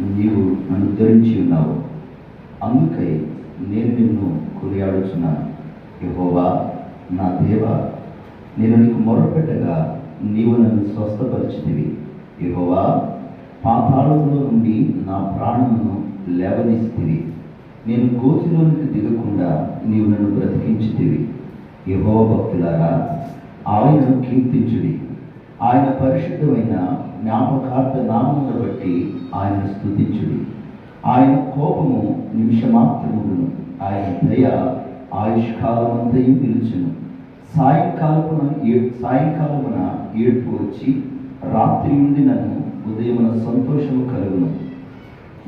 నీవు నన్ను ధరించి ఉన్నావు. అందుకై నేను నిన్ను కొనియాడుచున్నాను. యహోవా నా దేవ నేను నీకు మొరపెట్టగా నీవు నన్ను స్వస్థపరిచినవి యహోవా పాతాళంలో నుండి నా ప్రాణమును లేవదీస్తివి నేను గోతిలోనికి దిగకుండా నీవు నన్ను బ్రతికించితివి. యహోవ భక్తులారా ఆయనను కీర్తించుడి. ఆయన పరిశుద్ధమైన జ్ఞాపకార్థ నామమును బట్టి ఆయన స్థుతించుడు. ఆయన కోపము నిమిషమాత్రముడును ఆయన దయ ఆయుష్కాలమంతయు పిలుచును సాయంకాలమున ఏ సాయంకాలమున ఏడుపు వచ్చి రాత్రి నుండి నన్ను ఉదయమున సంతోషము కలుగును.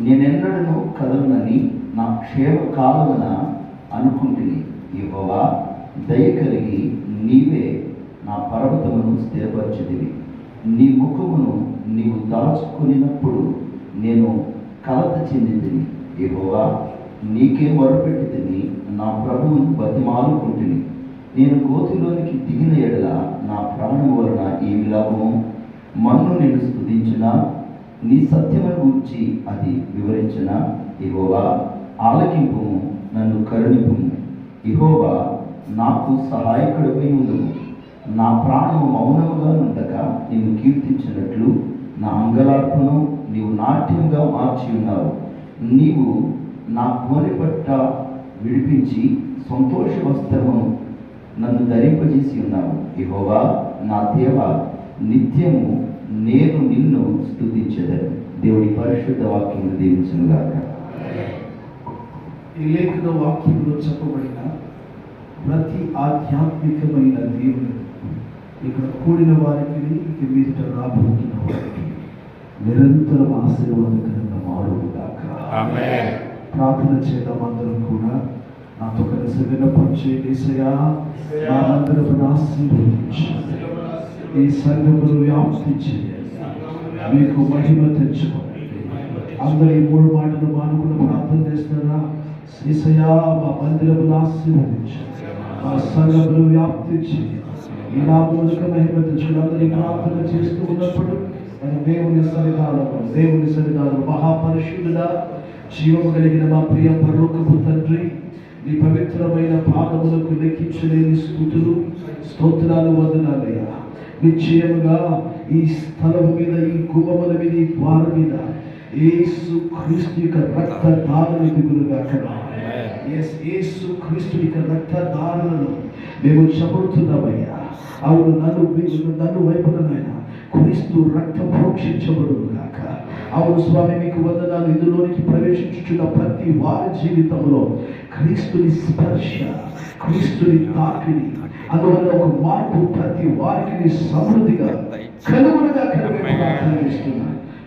నేనెన్నడను కదలనని నా క్షేమ కాలమున అనుకుంటుని. ఇవ్వవా దయ కలిగి నీవే నా పర్వతమును స్థిరపరచుదివి నీ ముఖమును నీవు దాచుకునినప్పుడు నేను కలత చెందితిని. యెహోవా నీకే మొరపెట్టితిని నా ప్రభువును బతిమాలుకుంటుని. నేను కోతిలోనికి దిగిన ఎడల నా ప్రాణం వలన ఏమి లాభము? మన్ను నేను స్తుతించునా నీ సత్యమును గురించి అది వివరించిన? ఇహోవా ఆలకింపు నన్ను కరుణింపు ఇహోవా నాకు సహాయకుడిపై ఉండము. నా ప్రాణము మౌనముగా ఉండక నిన్ను కీర్తించినట్లు నా అంగలార్పును నీవు నాట్యంగా మార్చి ఉన్నావు. నీవు నా కోరి పట్ట విడిపించి సంతోష వస్త్రమును నన్ను ధరింపజేసి ఉన్నావు. ఇహోవా నా దేవ నిత్యము నేను నిన్ను స్తుతించదను. దేవుడి పరిశుద్ధ వాక్యం దీవించుగాక ఈ లేఖన వాక్యంలో చెప్పబడిన ప్రతి ఆధ్యాత్మికమైన దేవుడు ఇక్కడ కూడిన వారికి మీదట రాబోతున్న వారికి నిరంతరం ఆశీర్వాదకరంగా మారుగాక. ప్రార్థన చేద్దాం అందరం కూడా. నాతో కలిసి వినపరిచేసయా మా అందరూ ఆశీర్వదించి ఈ సంఘములు వ్యాప్తి చేయండి మీకు మహిమ తెచ్చుకోండి. అందరూ ఈ మూడు మాటలు మానుకున్న ప్రార్థన చేస్తారా? శ్రీసయా మా మందిరమును ఆశీర్వదించండి. మా సంఘములు వ్యాప్తి చేయండి ఈ నామూలక మహిమ తెచ్చుకుని అందరూ ఈ ప్రార్థన చేస్తూ ఉన్నప్పుడు మన దేవుని సన్నిధానము దేవుని సన్నిధానం మహాపరిశుద్ధుడా జీవము కలిగిన మా ప్రియ పరలోకపు తండ్రి నీ పవిత్రమైన పాదములకు లెక్కించలేని స్థుతులు స్తోత్రాలు వదనాలయ్యా. నిశ్చయముగా ఈ స్థలం మీద ఈ గుమ్మముల మీద ఈ ద్వారం మీద యేసు క్రీస్తు యొక్క రక్త దారులు దిగులుగా ఎస్ యేసు క్రీస్తు యొక్క రక్త దారులను మేము చదువుతున్నామయ్యా అవును నన్ను నన్ను క్రీస్తు రక్తం ప్రోక్షించబడును గాక అవును స్వామి మీకు వందనాలు. ఇందులోనికి ప్రవేశించుచున్న ప్రతి వారి జీవితంలో క్రీస్తుని స్పర్శ క్రీస్తుని తాకిడి అందువల్ల ఒక మార్పు ప్రతి వారికి సమృద్ధిగా కలుగునుగా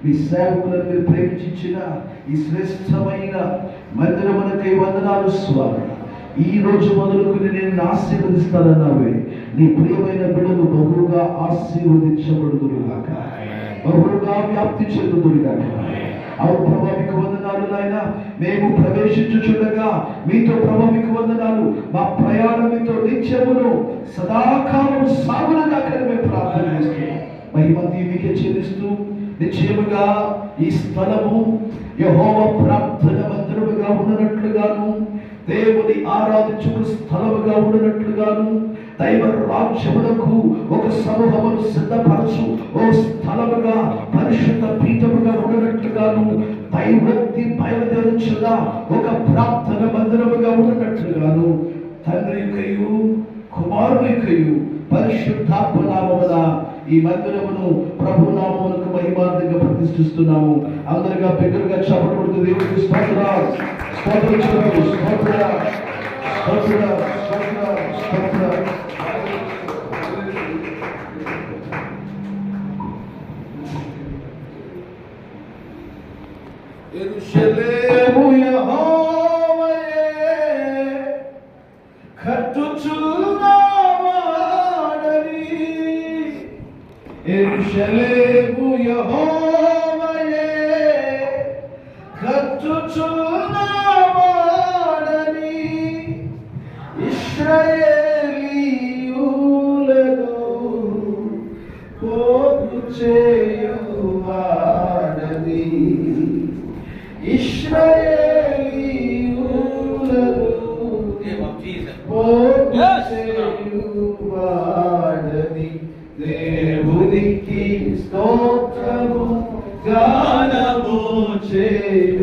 మీ సేవకులను మీరు ప్రేమించిన ఈ శ్రేష్టమైన మందిరమునకై వందనాలు స్వామి. ఈ రోజు మొదలుకుని నేను ఆశీర్వదిస్తానన్నావే. నీ ప్రియమైన బిడ్డలు బహుగా ఆశీర్వదించబడుదురుగాక బహుగా వ్యాప్తి చెందుదురుగాక అవు ప్రభా మీకు వందనాలు నాయన. మేము ప్రవేశించుచుండగా మీతో ప్రభా మీకు వందనాలు మా ప్రయాణం మీతో నిత్యమును సదాకాలం సాగులుగా మేము ప్రార్థన చేస్తున్నాం. మహిమంతి మీకే చెల్లిస్తూ నిశ్చయముగా ఈ స్థలము యహోవ ప్రార్థన మందిరముగా ఉన్నట్లుగాను దేవుని ఆరాధించు స్థలముగా ఉండినట్లుగాను దైవ రాజ్యములకు ఒక సమూహమును సిద్ధపరచు. ఓ స్థలముగా పరిశుద్ధ పీఠముగా ఉన్నట్లుగాను దైవక్తి బయలుదేరుచున్న ఒక ప్రార్థన మందిరముగా ఉన్నట్లుగాను తండ్రి యొక్కయు కుమారుని యొక్కయు పరిశుద్ధాత్మ నామమున ఈ మందిరమును ప్రభు నామమునకు మహిమార్థంగా ప్రతిష్ఠిస్తున్నాము. అందరిగా బిగ్గరగా చెప్పబడుతూ దేవుడికి స్తోత్ర. స్తోత్ర స్తోత్ర స్తోత్ర స్తోత్ర స్తోత్ర ఎరుషలేము యెహోవాయే కట్టుచున్నావాడని ఎరుషలేము యెహోవాయే కట్టుచున్నావాడని ఇశ్రాయేలీయులను పోగు చేయువాడని ఇశ్రాయేలీయులను పోగు చేయువాడని దేవునికి స్తోత్రము గానము చేయుటయే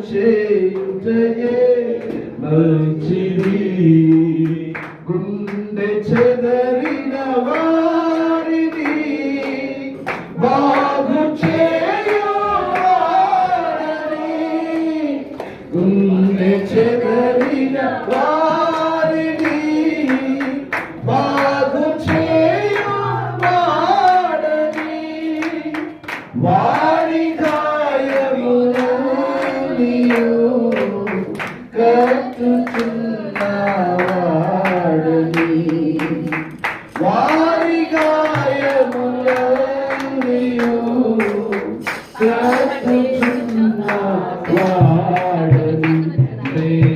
గానము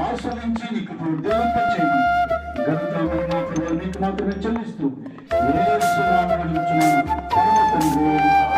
ఆశ్రయించి నీకు దేవుత చేయండి ఘనత మహిమ నీకు మాత్రమే చెల్లిస్తూ ఏ పరమ తండ్రి